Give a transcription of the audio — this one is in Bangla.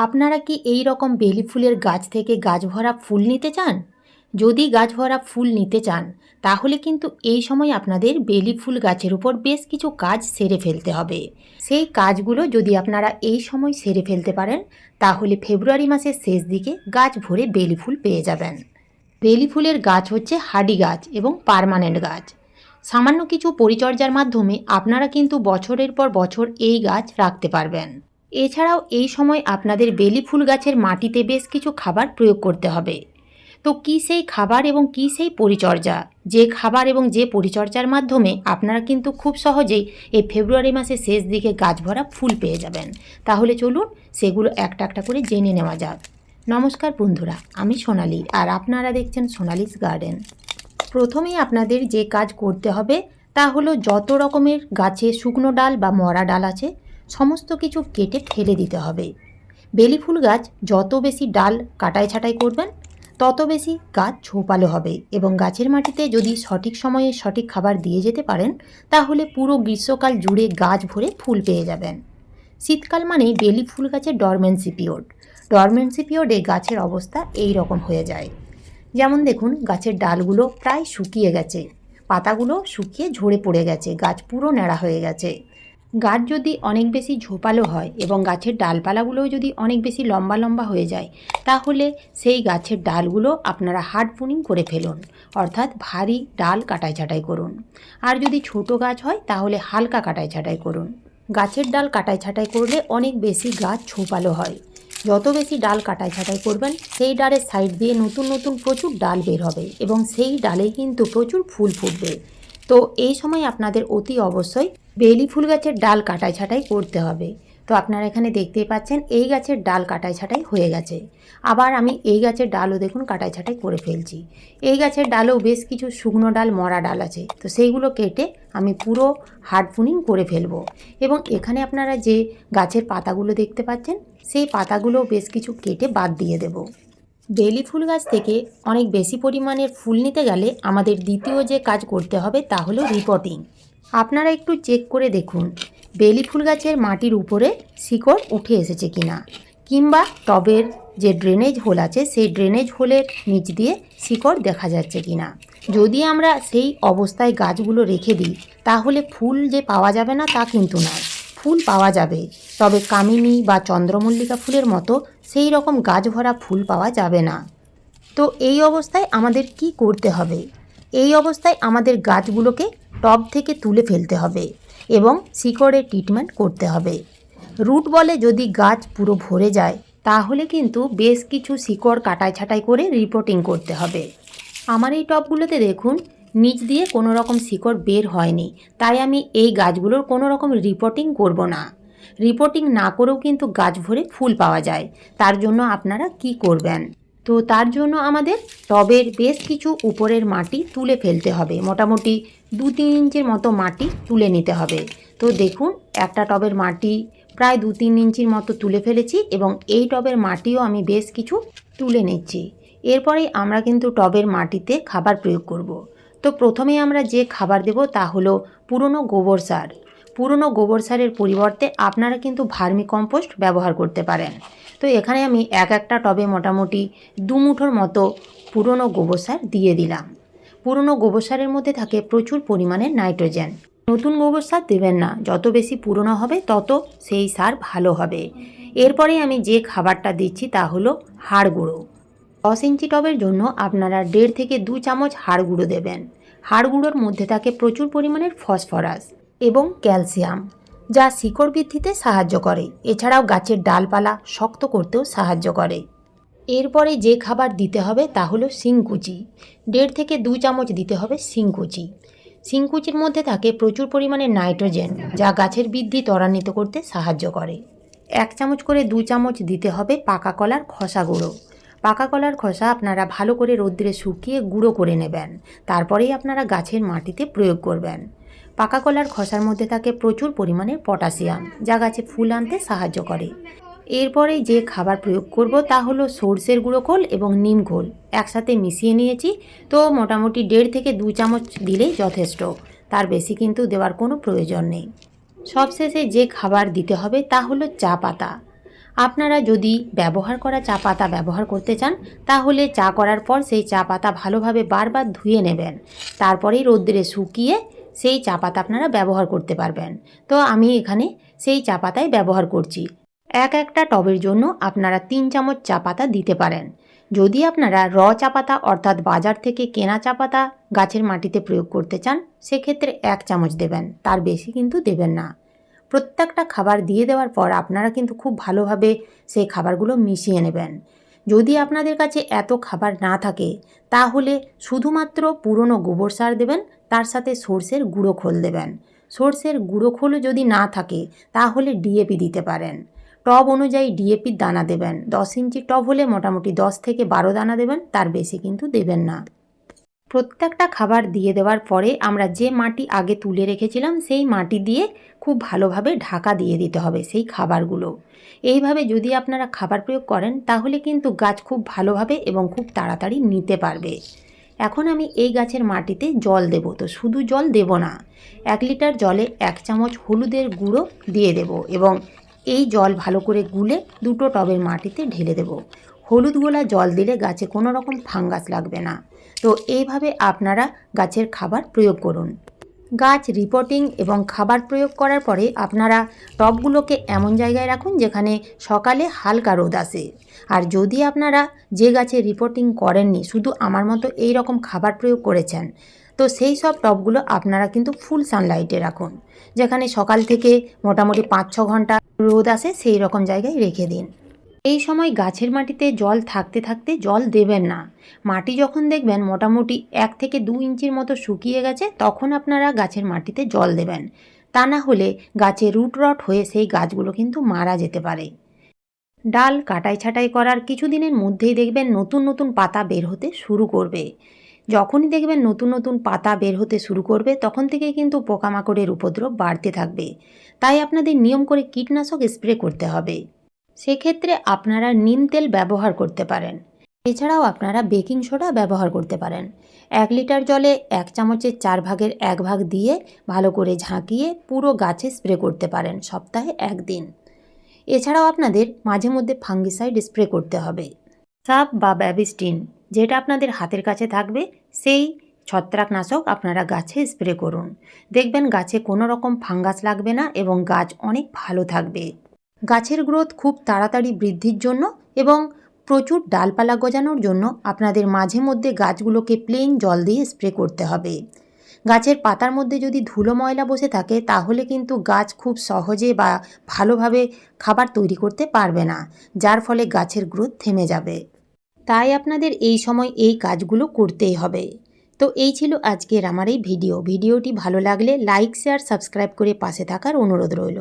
আপনারা কি এই রকম বেলি ফুলের গাছ থেকে গাছ ভরা ফুল নিতে চান? যদি গাছ ভরা ফুল নিতে চান, তাহলে কিন্তু এই সময় আপনাদের বেলি ফুল গাছের উপর বেশ কিছু কাজ সেরে ফেলতে হবে। সেই কাজগুলো যদি আপনারা এই সময় সেরে ফেলতে পারেন, তাহলে ফেব্রুয়ারি মাসের শেষ দিকে গাছ ভরে বেলি ফুল পেয়ে যাবেন। বেলি ফুলের গাছ হচ্ছে হাডি গাছ এবং পারমানেন্ট গাছ। সামান্য কিছু পরিচর্যার মাধ্যমে আপনারা কিন্তু বছরের পর বছর এই গাছ রাখতে পারবেন। এছাড়াও এই সময় আপনাদের বেলি ফুল গাছের মাটিতে বেশ কিছু খাবার প্রয়োগ করতে হবে। তো কী সেই খাবার এবং কী সেই পরিচর্যা? যে খাবার এবং যে পরিচর্যার মাধ্যমে আপনারা কিন্তু খুব সহজেই এই ফেব্রুয়ারি মাসের শেষ দিকে গাছ ভরা ফুল পেয়ে যাবেন। তাহলে চলুন সেগুলো একটা একটা করে জেনে নেওয়া যাক। নমস্কার বন্ধুরা, আমি সোনালি আর আপনারা দেখছেন সোনালিস গার্ডেন। প্রথমেই আপনাদের যে কাজ করতে হবে তা হলো যত রকমের গাছে শুকনো ডাল বা মরা ডাল আছে সমস্ত কিছু কেটে ফেলে দিতে হবে। বেলি ফুল গাছ যত বেশি ডাল কাটাই ছাঁটাই করবেন, তত বেশি গাছ ঝোপালো হবে এবং গাছের মাটিতে যদি সঠিক সময়ে সঠিক খাবার দিয়ে যেতে পারেন, তাহলে পুরো গ্রীষ্মকাল জুড়ে গাছ ভরে ফুল পেয়ে যাবেন। শীতকাল মানেই বেলি ফুল গাছের ডরমেন্সি পিরিয়ড ডরমেন্সি পিরিয়ডে গাছের অবস্থা এই রকম হয়ে যায়। যেমন দেখুন, গাছের ডালগুলো প্রায় শুকিয়ে গেছে, পাতাগুলো শুকিয়ে ঝরে পড়ে গেছে, গাছ পুরো ন্যাড়া হয়ে গেছে। গাছ যদি অনেক বেশি ঝোপালো হয় এবং গাছের ডালপালাগুলোও যদি অনেক বেশি লম্বা লম্বা হয়ে যায়, তাহলে সেই গাছের ডালগুলো আপনারা হার্ড পুনিং করে ফেলুন, অর্থাৎ ভারী ডাল কাটাই ছাঁটাই করুন। আর যদি ছোট গাছ হয়, তাহলে হালকা কাটাই ছাঁটাই করুন। গাছের ডাল কাটাই ছাঁটাই করলে অনেক বেশি গাছ ঝোপালো হয়। যত বেশি ডাল কাটাই ছাঁটাই করবেন, সেই ডালের সাইড দিয়ে নতুন নতুন প্রচুর ডাল বের হবে এবং সেই ডালে কিন্তু প্রচুর ফুল ফুটবে। তো এই সময় আপনাদের অতি অবশ্যই বেলি ফুল গাছের ডাল কাটাই ছাঁটাই করতে হবে। তো আপনারা এখানে দেখতেই পাচ্ছেন এই গাছের ডাল কাটাই ছাঁটাই হয়ে গেছে। আবার আমি এই গাছের ডালও দেখুন কাটাই ছাঁটাই করে ফেলছি। এই গাছের ডালেও বেশ কিছু শুকনো ডাল, মরা ডাল আছে। তো সেইগুলো কেটে আমি পুরো হার্ড ফুনিং করে ফেলব। এবং এখানে আপনারা যে গাছের পাতাগুলো দেখতে পাচ্ছেন, সেই পাতাগুলো বেশ কিছু কেটে বাদ দিয়ে দেবো। বেলি ফুল গাছ থেকে অনেক বেশি পরিমাণের ফুল নিতে গেলে আমাদের দ্বিতীয় যে কাজ করতে হবে তা হলো রিপোর্টিং। আপনারা একটু চেক করে দেখুন, বেলি ফুল গাছের মাটির উপরে শিকড় উঠে এসেছে কিনা, কিংবা টবের যে ড্রেনেজ হোল আছে সেই ড্রেনেজ হোলের নিচ দিয়ে শিকড় দেখা যাচ্ছে কিনা। যদি আমরা সেই অবস্থায় গাছগুলো রেখে দিই, তাহলে ফুল যে পাওয়া যাবে না তা কিন্তু নয়। ফুল পাওয়া যাবে, তবে কামিনী বা চন্দ্রমল্লিকা ফুলের মতো সেই রকম গাছ ভরা ফুল পাওয়া যাবে না। তো এই অবস্থায় আমাদের কি করতে হবে? এই অবস্থায় আমাদের গাছগুলোকে টব থেকে তুলে ফেলতে হবে এবং শিকড়ের ট্রিটমেন্ট করতে হবে। রুট বলে যদি গাছ পুরো ভরে যায়, তাহলে কিন্তু বেশ কিছু শিকড় কাটাই ছাটাই করে রিপোর্টিং করতে হবে। আমার এই টবগুলোতে দেখুন, নিচ দিয়ে কোনো রকম শিকড় বের হয়নি, তাই আমি এই গাছগুলোর কোনো রকম রিপোর্টিং করব না। রিপোর্টিং না করেও কিন্তু গাছ ভরে ফুল পাওয়া যায়। তার জন্য আপনারা কি করবেন? তো তার জন্য আমাদের টবের বেশ কিছু উপরের মাটি তুলে ফেলতে হবে। মোটামুটি দু তিন ইঞ্চির মতো মাটি তুলে নিতে হবে। তো দেখুন, একটা টবের মাটি প্রায় দু তিন ইঞ্চির মতো তুলে ফেলেছি এবং এই টবের মাটিও আমি বেশ কিছু তুলে নিচ্ছি। এরপরে আমরা কিন্তু টবের মাটিতে খাবার প্রয়োগ করব। তো প্রথমে আমরা যে খাবার দেব তা হলো পুরনো গোবর সার। পুরনো গোবর সারের পরিবর্তে আপনারা কিন্তু ভার্মি কম্পোস্ট ব্যবহার করতে পারেন। তো এখানে আমি এক একটা টবে মোটামুটি দু মুঠোর মতো পুরনো গোবর সার দিয়ে দিলাম। পুরনো গোবর সারের মধ্যে থাকে প্রচুর পরিমাণে নাইট্রোজেন। নতুন গোবর সার দেবেন না, যত বেশি পুরনো হবে, তত সেই সার ভালো হবে। এরপরে আমি যে খাবারটা দিচ্ছি তা হলো হাড় গুঁড়ো। দশ ইঞ্চি টবের জন্য আপনারা দেড় থেকে দু চামচ হাড় গুঁড়ো দেবেন। হাড় গুঁড়োর মধ্যে থাকে প্রচুর পরিমাণের ফসফরাস। এবং ক্যালসিয়াম, যা শিকড় বৃদ্ধিতে সাহায্য করে। এছাড়াও গাছের ডালপালা শক্ত করতেও সাহায্য করে। এরপরে যে খাবার দিতে হবে তা হলো শিংকুচি। দেড় থেকে দু চামচ দিতে হবে শিংকুচি। শিংকুচির মধ্যে থাকে প্রচুর পরিমাণে নাইট্রোজেন, যা গাছের বৃদ্ধি ত্বরান্বিত করতে সাহায্য করে। এক চামচ করে দু চামচ দিতে হবে পাকা কলার খসা গুঁড়ো। পাকা কলার খসা আপনারা ভালো করে রোদ্রে শুকিয়ে গুঁড়ো করে নেবেন। তারপরেই আপনারা গাছের মাটিতে প্রয়োগ করবেন। পাকা কলার খসার মধ্যে থাকে প্রচুর পরিমাণে পটাশিয়াম, যা গাছে ফুল আনতে সাহায্য করে। এরপরে যে খাবার প্রয়োগ করব তা হলো সর্ষের গুঁড়ো খোল এবং নিম খোল। একসাথে মিশিয়ে নিয়েছি, তো মোটামুটি দেড় থেকে দু চামচ দিলেই যথেষ্ট। তার বেশি কিন্তু দেওয়ার কোনো প্রয়োজন নেই। সবশেষে যে খাবার দিতে হবে তা হলো চা পাতা। আপনারা যদি ব্যবহার করা চা পাতা ব্যবহার করতে চান, তাহলে চা করার পর সেই চা পাতা ভালোভাবে বারবার ধুয়ে নেবেন। তারপরেই রোদ্রে শুকিয়ে সেই চা পাতা আপনারা ব্যবহার করতে পারবেন। তো আমি এখানে সেই চা পাতাই ব্যবহার করছি। এক একটা টবের জন্য আপনারা তিন চামচ চা পাতা দিতে পারেন। যদি আপনারা র চা পাতা অর্থাৎ বাজার থেকে কেনা চা পাতা গাছের মাটিতে প্রয়োগ করতে চান, সেক্ষেত্রে এক চামচ দেবেন, তার বেশি কিন্তু দেবেন না। প্রত্যেকটা খাবার দিয়ে দেওয়ার পর আপনারা কিন্তু খুব ভালোভাবে সেই খাবারগুলো মিশিয়ে নেবেন। যদি আপনাদের কাছে এত খাবার না থাকে, তাহলে শুধুমাত্র পুরনো গোবর সার দেবেন, তার সাথে সর্ষের গুঁড়ো খোল দেবেন। সর্ষের গুঁড়ো খোলও যদি না থাকে, তাহলে ডিএপি দিতে পারেন। টব অনুযায়ী ডিএপির দানা দেবেন। দশ ইঞ্চি টব হলে মোটামুটি দশ থেকে বারো দানা দেবেন, তার বেশি কিন্তু দেবেন না। প্রত্যেকটা খাবার দিয়ে দেওয়ার পরে আমরা যে মাটি আগে তুলে রেখেছিলাম, সেই মাটি দিয়ে খুব ভালোভাবে ঢাকা দিয়ে দিতে হবে সেই খাবারগুলো। এইভাবে যদি আপনারা খাবার প্রয়োগ করেন, তাহলে কিন্তু গাছ খুব ভালোভাবে এবং খুব তাড়াতাড়ি নিতে পারবে। এখন আমি এই গাছের মাটিতে জল দেব, তো শুধু জল দেব না, এক লিটার জলে এক চামচ হলুদের গুঁড়ো দিয়ে দেব এবং এই জল ভালো করে গুলে দুটো টবের মাটিতে ঢেলে দেব। হলুদ গোলা জল দিলে গাছে কোনো রকম ফাঙ্গাস লাগবে না। তো এইভাবে আপনারা গাছের খাবার প্রয়োগ করুন। গাছ রিপোর্টিং এবং খাবার প্রয়োগ করার পরে আপনারা টবগুলোকে এমন জায়গায় রাখুন যেখানে সকালে হালকা রোদ আসে। আর যদি আপনারা যে গাছে রিপোর্টিং করেননি, শুধু আমার মতো এই রকম খাবার প্রয়োগ করেছেন, তো সেই সব টবগুলো আপনারা কিন্তু ফুল সানলাইটে রাখুন। যেখানে সকাল থেকে মোটামুটি পাঁচ ছ ঘণ্টা রোদ আসে সেই রকম জায়গায় রেখে দিন। এই সময় গাছের মাটিতে জল থাকতে থাকতে জল দেবেন না। মাটি যখন দেখবেন মোটামুটি এক থেকে দু ইঞ্চির মতো শুকিয়ে গেছে, তখন আপনারা গাছের মাটিতে জল দেবেন। তা না হলে গাছে রুট রট হয়ে সেই গাছগুলো কিন্তু মারা যেতে পারে। ডাল কাটাই ছাটাই করার কিছুদিনের মধ্যেই দেখবেন নতুন নতুন পাতা বের হতে শুরু করবে। যখনই দেখবেন নতুন নতুন পাতা বের হতে শুরু করবে, তখন থেকে কিন্তু পোকামাকড়ের উপদ্রব বাড়তে থাকবে। তাই আপনাদের নিয়ম করে কীটনাশক স্প্রে করতে হবে। সেক্ষেত্রে আপনারা নিম তেল ব্যবহার করতে পারেন। এছাড়াও আপনারা বেকিং সোডা ব্যবহার করতে পারেন। এক লিটার জলে এক চামচের চার ভাগের এক ভাগ দিয়ে ভালো করে ঝাঁকিয়ে পুরো গাছে স্প্রে করতে পারেন সপ্তাহে একদিন। এছাড়াও আপনাদের মাঝে মধ্যে ফাঙ্গিসাইড স্প্রে করতে হবে। সাপ বা ব্যাবিস্টিন, যেটা আপনাদের হাতের কাছে থাকবে, সেই ছত্রাকনাশক আপনারা গাছে স্প্রে করুন। দেখবেন গাছে কোনো রকম ফাঙ্গাস লাগবে না এবং গাছ অনেক ভালো থাকবে। গাছের গ্রোথ খুব তাড়াতাড়ি বৃদ্ধির জন্য এবং প্রচুর ডালপালা গজানোর জন্য আপনাদের মাঝে মধ্যে গাছগুলোকে প্লেন জল দিয়ে স্প্রে করতে হবে। গাছের পাতার মধ্যে যদি ধুলো ময়লা বসে থাকে, তাহলে কিন্তু গাছ খুব সহজে বা ভালোভাবে খাবার তৈরি করতে পারবে না, যার ফলে গাছের গ্রোথ থেমে যাবে। তাই আপনাদের এই সময় এই কাজগুলো করতেই হবে। তো এই ছিল আজকের আমার এই ভিডিও। ভিডিওটি ভালো লাগলে লাইক শেয়ার সাবস্ক্রাইব করে পাশে থাকার অনুরোধ রইল।